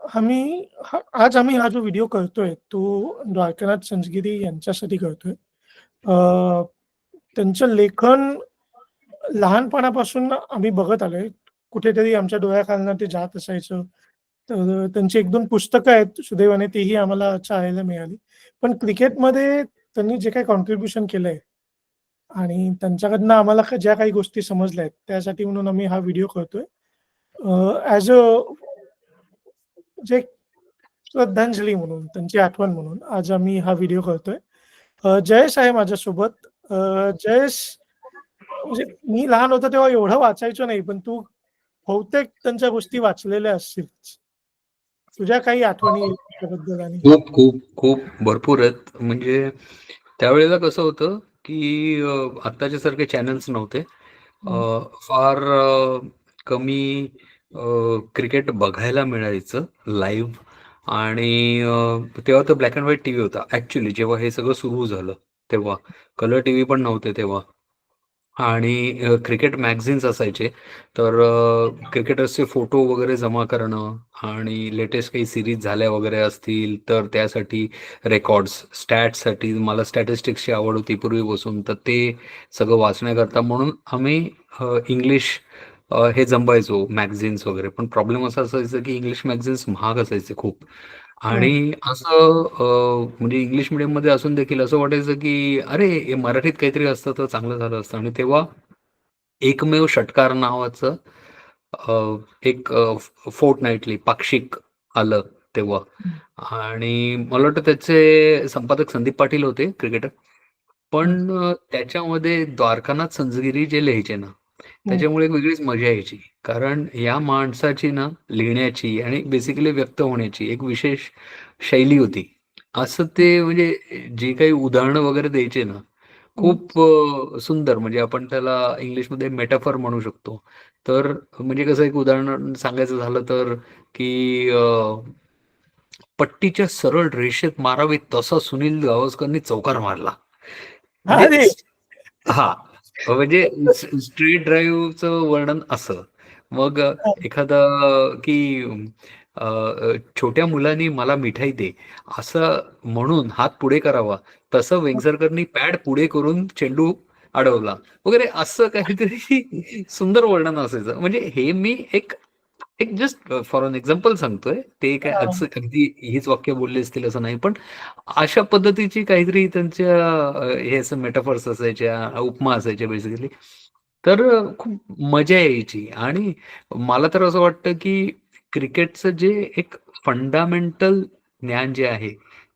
आम्ही आज आम्ही हा जो व्हिडिओ करतोय, तो द्वारकानाथ संजगिरी यांच्यासाठी करतोय. त्यांचं लेखन लहानपणापासून आम्ही बघत आलोय. कुठेतरी आमच्या डोळ्याखालनं ते जात असायचं. तर त्यांची 1-2 पुस्तकं आहेत सुदैवाने तीही आम्हाला चाळायला मिळाली. पण क्रिकेटमध्ये त्यांनी जे काही कॉन्ट्रिब्युशन केलंय आणि त्यांच्याकडनं आम्हाला ज्या काही गोष्टी समजल्या आहेत, त्यासाठी म्हणून आम्ही हा व्हिडिओ करतोय. ॲज अ जे श्रद्धांजली म्हणून, त्यांची आठवण म्हणून आज आम्ही हा व्हिडिओ करतोय. जयेश आहे माझ्यासोबत. जयेश म्हणजे मी लहान होतो तेव्हा एवढं वाचायचो नाही, पण तू बहुतेक त्यांच्या गोष्टी वाचलेल्या असशीलच. तुझ्या काही आठवणी खूप, खूप, खूप भरपूर आहेत. म्हणजे त्यावेळेला कसं होतं, की अ, आत्ताच्यासारखे चॅनल्स नव्हते. फार कमी क्रिकेट बघायला मिळायचं लाईव्ह आणि तेव्हा तर ब्लॅक अँड व्हाईट टीव्ही होता. ऍक्च्युली जेव्हा हे सगळं सुरू झालं तेव्हा. कलर टीव्ही पण नव्हते तेव्हा. आणि क्रिकेट मॅगझिन्स असायचे. तर क्रिकेटर्सचे फोटो वगैरे जमा करणं आणि लेटेस्ट काही सिरीज झाल्या वगैरे असतील, तर त्यासाठी रेकॉर्ड्स, स्टॅटसाठी मला स्टॅटिस्टिक्सची आवड होती पूर्वीपासून, तर ते सगळं वाचण्याकरता म्हणून आम्ही इंग्लिश हे जमवायचो मॅगझिन्स वगैरे. पण प्रॉब्लेम असा असायचा, की इंग्लिश मॅगझिन्स महाग असायचे खूप. आणि असं म्हणजे इंग्लिश मीडियममध्ये असून देखील असं वाटायचं, की अरे, हे मराठीत काहीतरी असतं तर चांगलं झालं असतं आणि तेव्हा एकमेव षटकार नावाचं एक अ, फोर्टनाइटली पाक्षिक आलं तेव्हा. आणि मला वाटतं त्याचे संपादक संदीप पाटील होते क्रिकेटर. पण त्याच्यामध्ये द्वारकानाथ संझगिरी जे लिहायचे ना. त्याच्यामुळे एक वेगळीच मजा यायची. कारण या माणसाची ना लिहिण्याची आणि बेसिकली व्यक्त होण्याची एक विशेष शैली होती. असं हं. ते म्हणजे जी काही उदाहरणं वगैरे द्यायचे ना, हं. खूप अ, सुंदर म्हणजे आपण त्याला इंग्लिशमध्ये मेटाफर म्हणू शकतो. तर म्हणजे कसं एक उदाहरण सांगायचं झालं तर, की पट्टीच्या सरळ रेषेत मारावे तसा सुनील गावस्करनी चौकार मारला. म्हणजे हां, म्हणजे स्ट्रेट ड्राईव्हचं वर्णन असं. मग हां. एखादं की अ, छोट्या मुलाने मला मिठाई दे, असं म्हणून हात पुढे करावा, तसं हं. वेंगसरकरनी पॅड पुढे करून चेंडू अडवला. वगैरे असं काहीतरी सुंदर वर्णन असायचं. म्हणजे हे मी एक एक जस्ट फॉर एन एक्झाम्पल सांगतोय. ते काय. असं अगदी हीच वाक्य बोलले असतील असं नाही. पण अशा पद्धतीची काहीतरी त्यांच्या हे असं मेटाफर्स असायच्या, उपमा असायच्या बेसिकली. तर खूप मजा यायची आणि मला तर असं वाटतं, की क्रिकेटचं जे एक फंडामेंटल ज्ञान जे आहे,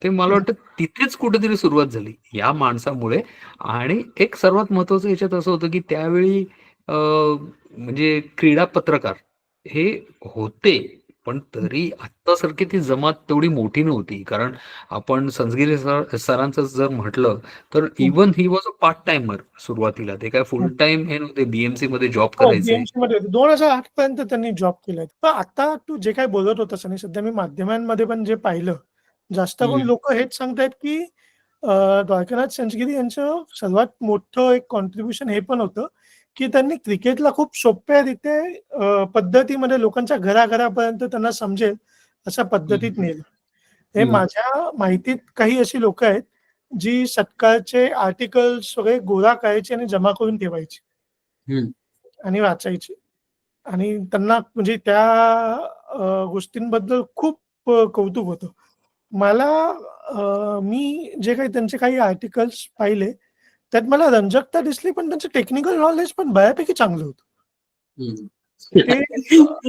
ते मला. वाटतं तिथेच कुठेतरी सुरुवात झाली, या माणसामुळे आणि एक सर्वात महत्त्वाचं ह्याच्यात असं होतं, की त्यावेळी म्हणजे क्रीडा पत्रकार हे होते. पण. तरी आत्तासारखी ती जमात तेवढी मोठी नव्हती. कारण आपण संजगिरी सर सरांचं जर म्हटलं, तर. Even he was a part timer सुरुवातीला. ते काय फुल हं. टाईम हे नव्हते. बी-एम-सीमध्ये जॉब हो, करायचे. बी-एम-सीमध्ये होते. 2008 पर्यंत त्यांनी जॉब केलाय. पण आता तू जे काही बोलत होतास आणि सध्या मी माध्यमांमध्ये पण जे पाहिलं, जास्त करून. लोकं हेच सांगतायत, की द्वारकानाथ संजगिरी यांचं सर्वात मोठं एक कॉन्ट्रिब्युशन हे पण होतं, की त्यांनी क्रिकेटला खूप सोप्या रीते पद्धतीमध्ये लोकांच्या घराघरापर्यंत त्यांना समजेल अशा पद्धतीत. नेलं. हे. माझ्या माहितीत काही अशी लोकं आहेत, जी सत्कारचे आर्टिकल्स वगैरे गोळा करायची आणि जमा करून ठेवायची. आणि वाचायची. आणि त्यांना म्हणजे त्या गोष्टींबद्दल खूप कौतुक होतं. मला मी जे काही त्यांचे काही आर्टिकल्स पाहिले, त्यात मला रंजकता दिसली, पण त्यांचं टेक्निकल नॉलेज पण बऱ्यापैकी चांगलं होतं. हं.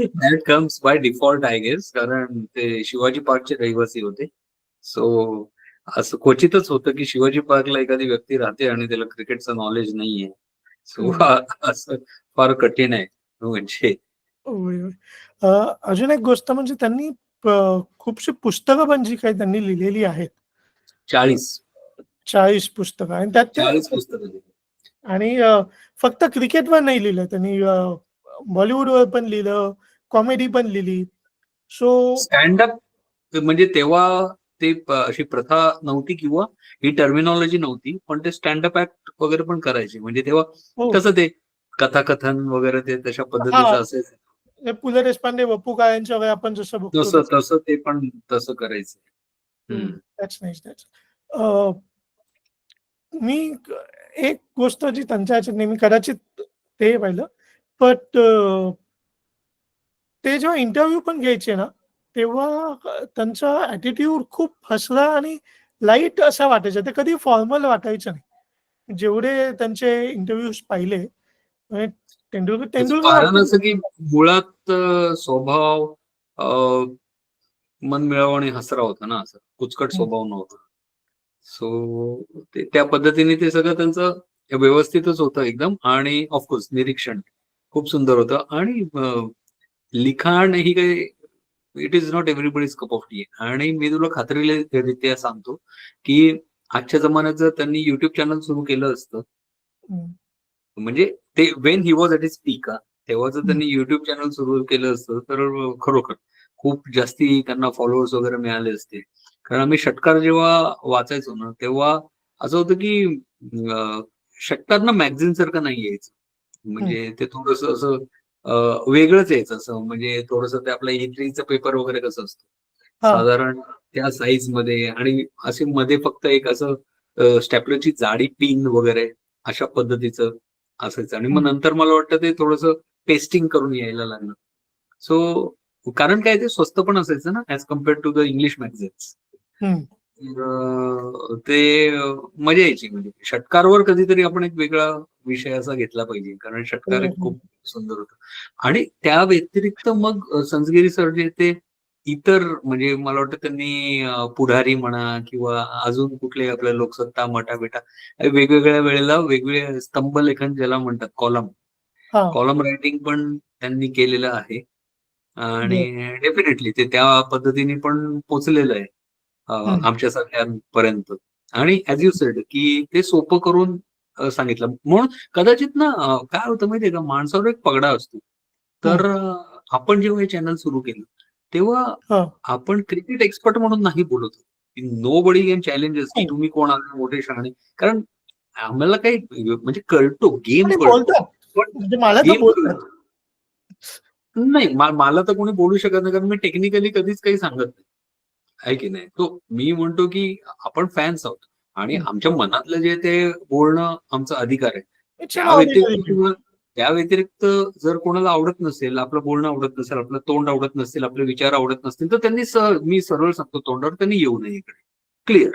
That comes by default I guess कारण ते शिवाजी पार्कचे रहिवासी होते. सो असं क्वचितच होतं, की शिवाजी पार्कला एखादी व्यक्ती राहते आणि त्याला क्रिकेटचं नॉलेज नाहीये. सो हं. असं फार कठीण आहे म्हणजे. होय. अ, अजून एक गोष्ट म्हणजे त्यांनी खूपशी पुस्तकं पण जी काही त्यांनी लिहिलेली आहेत. 40 40 पुस्तकं आणि त्यात 40 पुस्तकं. आणि फक्त क्रिकेटवर नाही लिहिलं त्यांनी बॉलिवूडवर पण लिहिलं, कॉमेडी पण लिहिली. सो स्टँड अप म्हणजे तेव्हा ते अशी प्रथा नव्हती किंवा ही टर्मिनॉलॉजी नव्हती. पण ते स्टँड अप ॲक्ट वगैरे पण करायचे. म्हणजे तेव्हा हो. कसं ते कथाकथन वगैरे ते तशा. पद्धतीचं. हे पु ल देशपांडे बापू काळ्यांच्या वेळी आपण जसं बघतो तसं तसं ते पण तसं करायचं मी एक गोष्ट जी त्यांच्या ह्याच्यात नेहमी कदाचित ते पाहिलं बट ते जेव्हा इंटरव्ह्यू पण घ्यायचे ना तेव्हा त्यांचा ॲटिट्यूड खूप हसरा आणि लाइट असा वाटायचा. ते कधी फॉर्मल वाटायचं नाही. जेवढे त्यांचे इंटरव्ह्यूज पाहिले तेंडुलकर तेंडुलकर असं की मुळात स्वभाव मन मिळावं आणि हसरा होता ना असं. कुचकट स्वभाव नव्हता. सो ते त्या पद्धतीने ते सगळं त्यांचं व्यवस्थितच होतं एकदम. आणि ऑफकोर्स निरीक्षण खूप सुंदर होतं. आणि लिखाण ही काही it is not everybody's cup of tea आणि मी तुला खात्रीरित्या सांगतो की आजच्या जमान्यात जर त्यांनी युट्यूब चॅनल सुरू केलं असतं. म्हणजे ते when he was at his peak तेव्हा जर त्यांनी युट्यूब चॅनल सुरू केलं असतं तर खरोखर खूप जास्ती त्यांना फॉलोअर्स वगैरे मिळाले असते. कारण आम्ही षटकार जेव्हा वाचायचो ना तेव्हा असं होतं की षटकार ना मॅगझिन सारखं नाही यायचं म्हणजे ते थोडस असं वेगळंच यायचं असं म्हणजे थोडस ते आपलं इत्रीचं पेपर वगैरे कसं असतं. साधारण त्या साईजमध्ये आणि असे मध्ये फक्त एक असं स्टॅपलरची जाडी पिन वगैरे अशा पद्धतीचं असायचं आणि मग. नंतर मला वाटतं ते थोडस पेस्टिंग करून यायला लागलं सो कारण काय ते स्वस्त पण असायचं ना as compared to the English magazines. ते मजा यायची म्हणजे. षटकारवर कधीतरी आपण एक वेगळा विषय असा घेतला पाहिजे. कारण षटकार. खूप सुंदर होतं. आणि त्या व्यतिरिक्त मग अं, संसगिरी सर जे ते इतर म्हणजे मला वाटतं त्यांनी पुढारी म्हणा किंवा अजून कुठले आपल्या लोकसत्ता मटा बेटा वेगवेगळ्या वेळेला वेगवेगळे स्तंभलेखन ज्याला म्हणतात कॉलम. कॉलम रायटिंग पण त्यांनी केलेलं आहे. आणि डेफिनेटली ते त्या पद्धतीने पण पोचलेलं आहे. अं, हम्म. आमच्यासारख्यांपर्यंत आणि ऍज यू सेड की ते सोपं करून सांगितलं. म्हणून कदाचित ना काय होतं माहितीये का? माणसावर एक पगडा असतो. तर आपण जेव्हा हे चॅनल सुरू केलं तेव्हा आपण क्रिकेट एक्सपर्ट म्हणून नाही बोलत नो बडी कॅन चॅलेंजेस की. तुम्ही कोण आहात? मोठे शहाणे. कारण आम्हाला काही म्हणजे कळतो गेम कळतो. म्हणजे गेम नाही मला तर कोणी बोलू शकत नाही कारण मी टेक्निकली कधीच काही सांगत नाही. आहे की नाही? तो मी म्हणतो की आपण फॅन्स आहोत. आणि. आमच्या मनातलं जे ते बोलणं आमचा अधिकार आहे. त्या व्यतिरिक्त त्या व्यतिरिक्त जर कोणाला आवडत नसेल आपलं बोलणं आवडत नसेल आपलं तोंड आवडत नसेल आपले विचार आवडत नसतील तर त्यांनी मी सरळ सांगतो तोंडावर त्यांनी येऊ नये इकडे. क्लिअर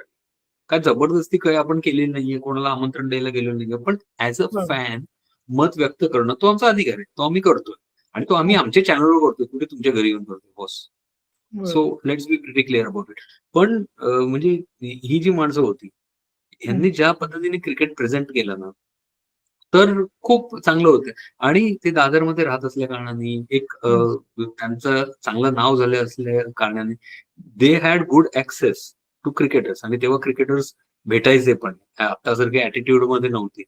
काय जबरदस्ती काही आपण केलेली नाहीये कोणाला आमंत्रण द्यायला गेलो नाहीये पण ऍज अ. फॅन मत व्यक्त करणं तो आमचा अधिकार आहे. तो आम्ही करतोय. आणि तो आम्ही आमच्या चॅनलवर करतोय. कुठे तुमच्या घरी येऊन करतोय boss. So let's be pretty clear about it पण म्हणजे ही जी माणसं होती यांनी ज्या पद्धतीने क्रिकेट प्रेझेंट केलं ना तर खूप चांगलं होतं. आणि ते दादरमध्ये राहत असल्या कारणाने एक त्यांचं चांगलं नाव झालं असल्या कारणाने they had good access to cricketers आणि तेव्हा क्रिकेटर्स भेटायचे पण. आतासारखे ऍटिट्यूडमध्ये नव्हते.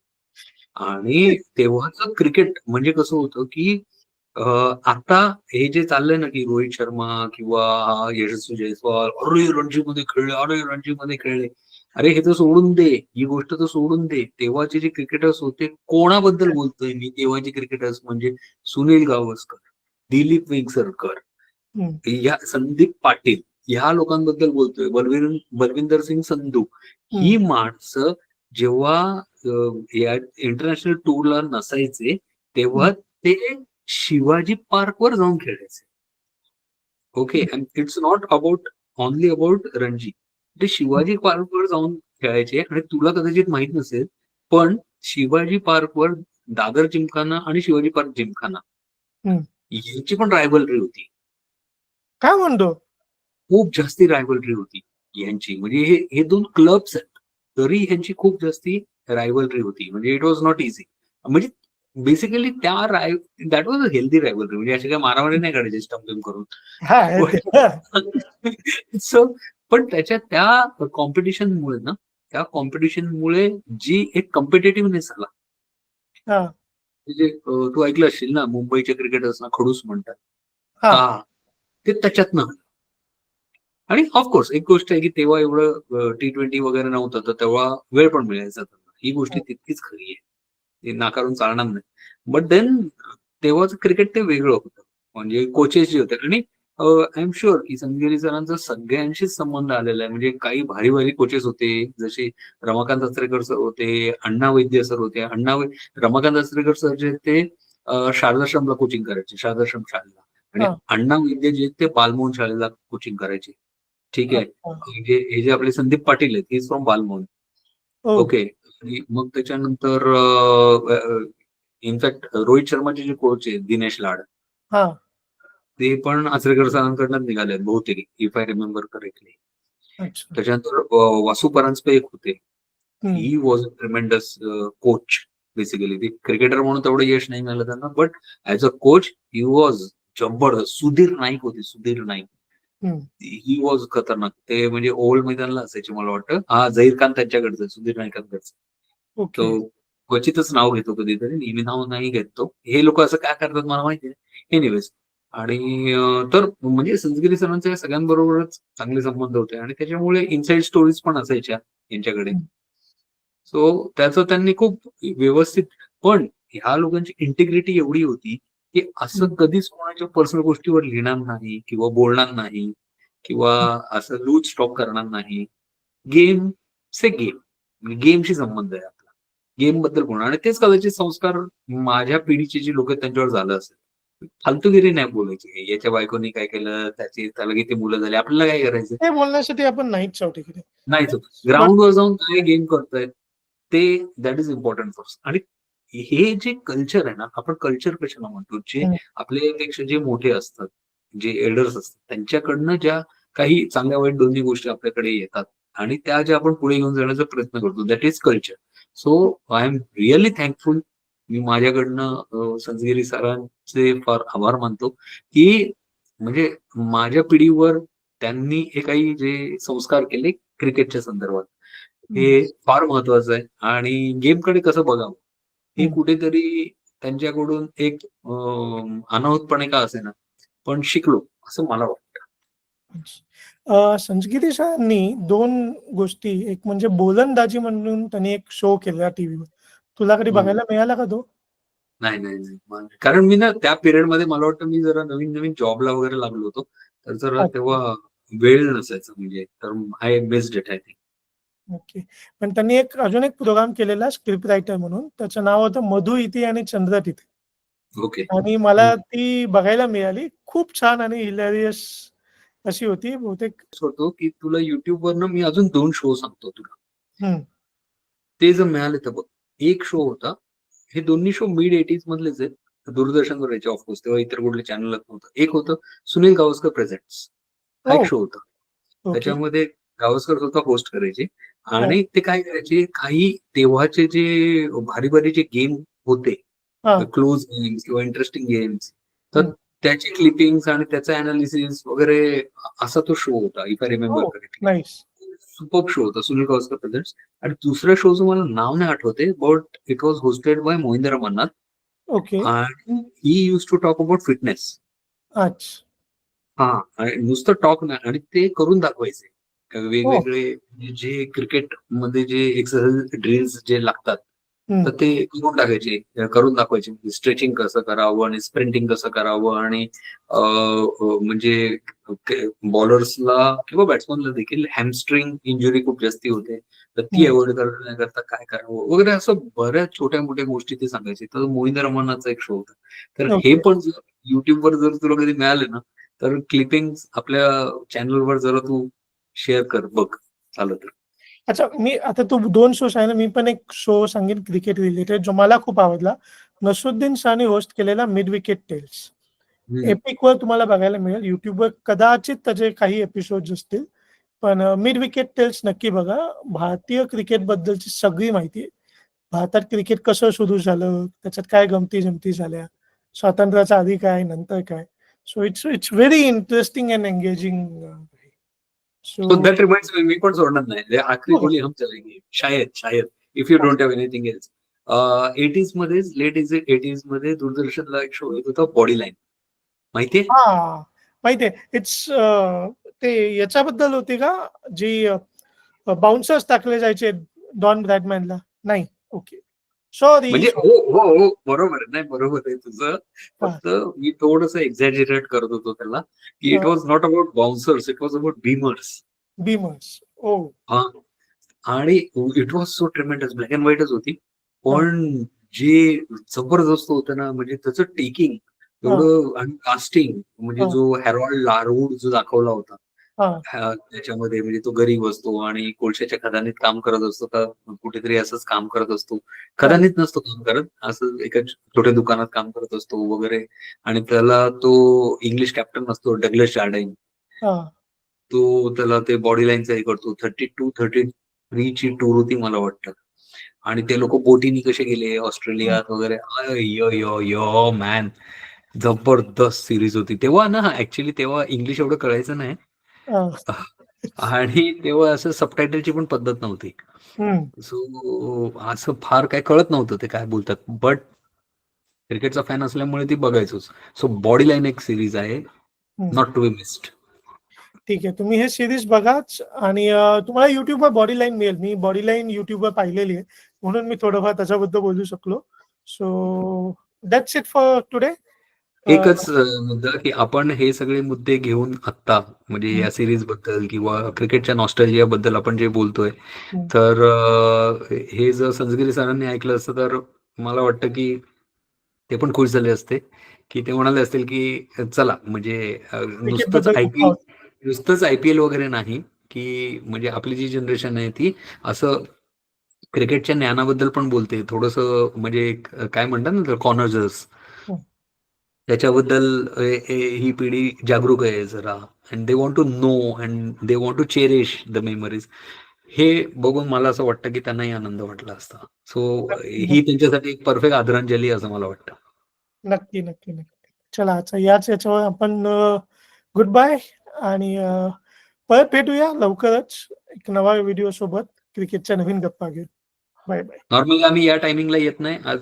आणि तेव्हाच क्रिकेट म्हणजे कसं होतं की आता हे जे चाललंय ना की रोहित शर्मा किंवा यशस्वी जयस्वाल अरे रणजीमध्ये खेळले अरे रणजीमध्ये खेळले. अरे हे तर सोडून दे ही गोष्ट तर सोडून दे. तेव्हाचे जे क्रिकेटर्स होते कोणाबद्दल बोलतोय मी? तेव्हाचे क्रिकेटर्स म्हणजे सुनील गावस्कर दिलीप वेंगसरकर. या संदीप पाटील ह्या लोकांबद्दल बोलतोय. बलवीर बलविंदर सिंग संधू. ही माणसं जेव्हा या इंटरनॅशनल टूरला नसायचे तेव्हा ते शिवाजी पार्कवर जाऊन खेळायचे. Okay and it's not about only about Ranji. ते शिवाजी पार्कवर जाऊन खेळायचे आणि तुला कदाचित माहीत नसेल पण शिवाजी पार्कवर दादर जिमखाना आणि शिवाजी पार्क जिमखाना. यांची पण रायवलरी होती. काय म्हणतो? खूप जास्ती रायवलरी होती यांची. म्हणजे हे हे दोन क्लब्स आहेत तरी ह्यांची खूप जास्ती रायवलरी होती. म्हणजे इट वॉज नॉट इझी म्हणजे बेसिकली त्या Rai that was a healthy rivalry म्हणजे असे काय मारामारी नाही काढायचे स्टम्प करून. सो पण त्याच्या त्या कॉम्पिटिशन मुळे ना त्या कॉम्पिटिशन मुळे जी एक कॉम्पिटेटिव्हनेस आला. हा. म्हणजे तू ऐकलं असशील ना मुंबईच्या क्रिकेटर्सना खडूस म्हणतात. हा. ते त्याच्यातनं. आणि ऑफकोर्स एक गोष्ट आहे की तेव्हा एवढं टी ट्वेंटी वगैरे नव्हतं तर तेव्हा वेळ पण मिळायचा. ही गोष्ट तितकीच खरी आहे. ते नाकारून चालणार नाही. बट देन तेव्हाच क्रिकेट ते वेगळं होतं. म्हणजे कोचेस जे होते. आणि आय एम शुअर की संगिरी सरांचा सगळ्यांशीच संबंध आलेला आहे. म्हणजे काही भारी भारी कोचेस होते. जसे रमाकांत अत्रेकर सर होते अण्णा वैद्य सर होते. अण्णा रमाकांत अत्रेकर सर जे ते शारदाश्रमला कोचिंग करायचे. शारदाश्रम शाळेला. आणि हा. अण्णा वैद्य जे ते बालमोहन शाळेला कोचिंग करायचे. ठीक आहे. म्हणजे हे जे आपले संदीप पाटील आहेत ही फ्रॉम बालमोहन. ओके आणि मग त्याच्यानंतर इनफॅक्ट रोहित शर्माचे जे कोच आहेत दिनेश लाड हा. ते पण आचरेकर सरांकडनं निघाले बहुतेक इफ आय रिमेंबर करेक्टली त्याच्यानंतर वासू परांजपे एक होते. He was a tremendous coach basically ते क्रिकेटर म्हणून तेवढं यश नाही मिळालं त्यांना but as a coach he was जबरदस्त सुधीर नाईक होते सुधीर नाईक. ही वॉज खतरनाक. ते म्हणजे ओल्ड मैदानला असायचे मला वाटतं. हा झहीर खान त्यांच्याकडचं सुधीर नाईकांकडचं. ओके. तो क्वचितच नाव घेतो कधीतरी नेहमी नाव नाही घेत. हे लोक असं काय करतात मला माहिती आहे एनिवेज आणि तर म्हणजे संस्कृती सरांचे या सगळ्यांबरोबरच चांगले संबंध होते आणि त्याच्यामुळे इनसाइड स्टोरीज पण असायच्या यांच्याकडे. सो त्याचं त्यांनी खूप व्यवस्थित पण ह्या लोकांची इंटिग्रिटी एवढी होती की असं. कधीच कोणाच्या पर्सनल गोष्टीवर लिहिणार नाही किंवा बोलणार नाही किंवा असं लूज स्टॉप करणार नाही. गेम से गेम गेमशी संबंध आहे गेमबद्दल बोलणार. आणि तेच कदाचित संस्कार माझ्या पिढीचे जे लोक त्यांच्यावर झालं असेल. फालतूगिरी नाही बोलायची. याच्या बायकोनी काय केलं त्याची त्याला किती मुलं झाली आपल्याला काय करायचं? हे बोलण्यासाठी आपण नाहीच तिकडे नाहीच ग्राउंडवर जाऊन काय गेम करतायत ते दॅट इज इम्पॉर्टंट फर्स्ट आणि हे जे कल्चर आहे ना आपण कल्चर कशाला म्हणतो? जे. आपल्यापेक्षा जे मोठे असतात जे एल्डर्स असतात त्यांच्याकडनं ज्या काही चांगल्या वाईट दोन्ही गोष्टी आपल्याकडे येतात आणि त्या ज्या आपण पुढे घेऊन जाण्याचा प्रयत्न करतो that is culture so I am really thankful मी माझ्याकडनं संजगिरी सरांचे फार आभार मानतो की म्हणजे माझ्या पिढीवर त्यांनी हे काही जे संस्कार केले क्रिकेटच्या संदर्भात हे फार महत्वाचं आहे. आणि गेमकडे कसं बघावं? हे. कुठेतरी त्यांच्याकडून एक अनाहूतपणे का असे ना पण शिकलो असं मला वाटतं. संजगिरी सरांनी दोन गोष्टी एक म्हणजे बोलंदाजी म्हणून त्यांनी एक शो केला टीव्हीवर तुला कधी हम्म. बघायला मिळाला का तो? नाही नाही कारण मी ना त्या पिरियडमध्ये मला वाटतं मी जरा नवीन नवीन जॉबला वगैरे लागलो होतो. तर जरा. तेव्हा वेळ नसायचा म्हणजे तर I missed it I think okay. पण त्यांनी एक अजून एक प्रोग्राम केलेला स्क्रिप्ट रायटर म्हणून. त्याचं नाव होतं मधु इथे आणि चंद्र तिथे. ओके. आणि मला ती बघायला मिळाली. खूप छान आणि हिलेरियस अशी होती बहुतेक. होतो की तुला युट्यूब वरनं मी अजून दोन शो सांगतो तुला. ते जर मिळाले तर बघ एक शो होता हे दोन्ही शो मिड एटीज मधलेच आहेत. दूरदर्शनवर यायचे ऑफकोर्स तेव्हा इतर कुठले चॅनल नव्हतं. एक होतं सुनील गावस्कर प्रेझेंट्स हा हो. एक शो होता. ओके. त्याच्यामध्ये गावस्कर स्वतः होस्ट करायचे. आणि ते काय करायचे काही तेव्हाचे जे भारी भारी जे गेम होते हा. क्लोज गेम्स किंवा इंटरेस्टिंग गेम्स तर. त्याचे क्लिपिंग्स आणि त्याचा अनालिसिस वगैरे असा तो शो होता इफ आय रिमेंबर हो. करेक्टली सुपर शो होता सुनील गावस्कर प्रेझेंट्स आणि दुसऱ्या शोचं मला नाव नाही आठवते but it was hosted by Mohinder Amarnath okay आणि he use to talk about fitness अच्छा. हा आणि नुसतं टॉक नाही आणि ते करून दाखवायचे. वेगवेगळे जे क्रिकेटमध्ये जे एक्सरसाइज ड्रिल्स जे लागतात. तर ते करून टाकायचे. करून दाखवायचे. स्ट्रेचिंग कसं करावं आणि स्प्रिंटिंग कसं करावं आणि म्हणजे बॉलर्सला किंवा बॅट्समनला देखील हॅमस्ट्रिंग इंजुरी खूप जास्ती होते. तर ती. अवॉइड करण्याकरता काय करावं वगैरे असं बऱ्याच छोट्या मोठ्या गोष्टी ते सांगायचे. तर मोहिंदर रमणाचा एक शो होता. तर. हे पण युट्यूबवर जर तुला कधी मिळाले ना तर क्लिपिंग आपल्या चॅनलवर जरा तू शेअर कर बघ. झालं तर. अच्छा मी आता तू दोन शो आहे ना मी पण एक शो सांगेन क्रिकेट रिलेटेड जो मला खूप आवडला. नसरुद्दीन शाहने होस्ट केलेला मिड विकेट टेल्स हम्म. एपिकवर तुम्हाला बघायला मिळेल. युट्यूबवर कदाचित त्याचे काही एपिसोड असतील. पण मिड विकेट टेल्स नक्की बघा. भारतीय क्रिकेट बद्दलची सगळी माहिती भारतात क्रिकेट कसं सुरू झालं त्याच्यात काय गमती जमती झाल्या स्वातंत्र्याच्या आधी काय नंतर काय. So it's it's very interesting and engaging So that reminds me, मी पण सोडणार नाही. आखरी हो. गोळी हम चलेंगे. शायद शायद. If you don't have anything else एटीजमध्ये late is एटीजमध्ये दूरदर्शनला एक शो येत होता बॉडी लाईन माहितीये हा माहितीये इट्स ते याच्याबद्दल होती का? जी बाउन्सर्स टाकले जायचे डॉन ब्रॅडमॅनला नाही. ओके म्हणजे हो हो हो बरोबर. नाही बरोबर आहे तुझं. फक्त मी थोडस एक्झॅजरेट करत होतो त्याला की it. Was not about bouncers it was about beamers beamers ओ. हा. आणि it was so tremendous black and व्हाईटच होती. पण जे जबरदस्त होतं ना म्हणजे त्याचं टेकिंग एवढं आणि कास्टिंग म्हणजे. जो हॅरॉल्ड लारूड जो दाखवला होता त्याच्यामध्ये म्हणजे तो गरीब असतो आणि कोळशाच्या खदानीत काम करत असतो का कुठेतरी असंच काम करत असतो. खदानीत नसतो काम करत असं एका छोट्या दुकानात काम करत असतो वगैरे. आणि त्याला तो इंग्लिश कॅप्टन असतो डगलस जार्डाईन तो त्याला ते बॉडी लाईनचा हे करतो. थर्टी टू थर्टी थ्री ची टूर होती मला वाटतं. आणि ते लोक बोटीनी कसे गेले? ऑस्ट्रेलियात वगैरे. अय, य य य मॅन जबरदस्त सिरीज होती तेव्हा ना ऍक्च्युली तेव्हा इंग्लिश एवढं कळायचं नाही. आणि तेव्हा असं सबटायटलची पण पद्धत नव्हती. सो असं फार काय कळत नव्हतं ते काय बोलतात. बट क्रिकेटचा फॅन असल्यामुळे ती बघायचोच. सो बॉडी लाईन एक सिरीज आहे. नॉट टू बी मिस्ड ठीक आहे. तुम्ही हे सिरीज बघाच आणि तुम्हाला युट्यूबवर बॉडी लाईन मिळेल. मी बॉडी लाईन युट्यूबवर पाहिलेली आहे. म्हणून मी थोडंफार त्याच्याबद्दल बोलू शकलो. So that's it for today एकच मुद्दा की आपण हे सगळे मुद्दे घेऊन आत्ता म्हणजे या सिरीजबद्दल किंवा क्रिकेटच्या नॉस्टॅल्जिया बद्दल आपण जे बोलतोय. तर हे जर संजगिरी सरांनी ऐकलं असतं तर मला वाटतं की ते पण खुश झाले असते. की ते म्हणाले असतील की चला म्हणजे नुसतंच आयपीएल नुसतंच आयपीएल वगैरे नाही की म्हणजे आपली जी जनरेशन आहे ती असं क्रिकेटच्या ज्ञानाबद्दल पण बोलते. थोडस म्हणजे काय म्हणतात ना कॉर्नर्स. त्याच्याबद्दल ही पिढी जागरूक आहे जरा. And they want to know and they want to cherish the memories हे बघून मला असं वाटतं की त्यांनाही आनंद वाटला असता. सो ही त्यांच्यासाठी एक परफेक्ट आदरांजली असं मला वाटतं. नक्की नक्की नक्की. चला आता याच याच्यावर आपण गुड बाय आणि परत भेटूया लवकरच एक नवा व्हिडिओ सोबत. क्रिकेटच्या नवीन गप्पा घेऊन. Bye bye. नॉर्मली आम्ही या टायमिंगला येत नाही. आज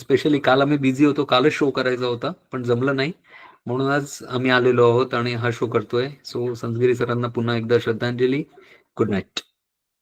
स्पेशली काल आम्ही बिझी होतो. कालच शो करायचा होता पण जमलं नाही. म्हणून आज आम्ही आलेलो आहोत आणि हा शो करतोय. सो संजगिरी सरांना पुन्हा एकदा श्रद्धांजली. Good night